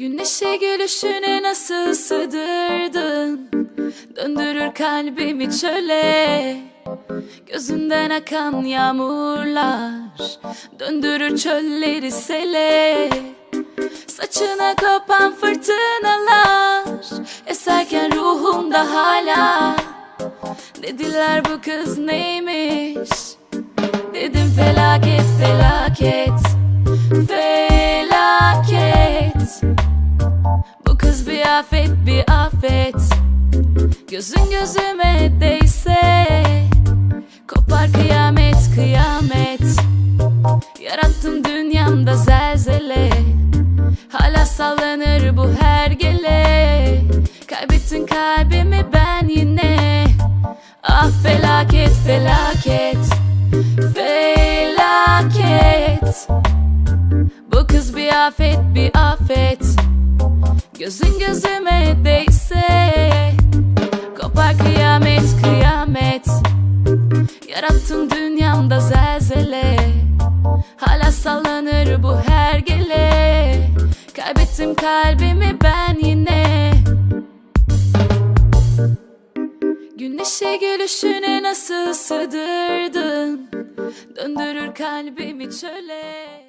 Güneşe gülüşüne nasıl sığdırdın? Döndürür kalbimi çöle. Gözünden akan yağmurlar Döndürür çölleri sele. Saçına kopan fırtınalar Eserken ruhumda hala. Dediler bu kız neymiş? Dedim felaket afet bir afet. Gözün gözüme değse Kopar kıyamet kıyamet. Yarattın dünyamda zelzele Hala sallanır bu hergele. Kaybettin kalbimi ben yine. Ah felaket felaket Felaket. Bu kız bir afet bir afet Gözün gözüme değse Kopar kıyamet kıyamet. Yarattın dünyamda zelzele Hala sallanır bu hergele. Kaybettim kalbimi ben yine. Güneşe gülüşüne nasıl sığdırdın? Döndürür kalbimi çöle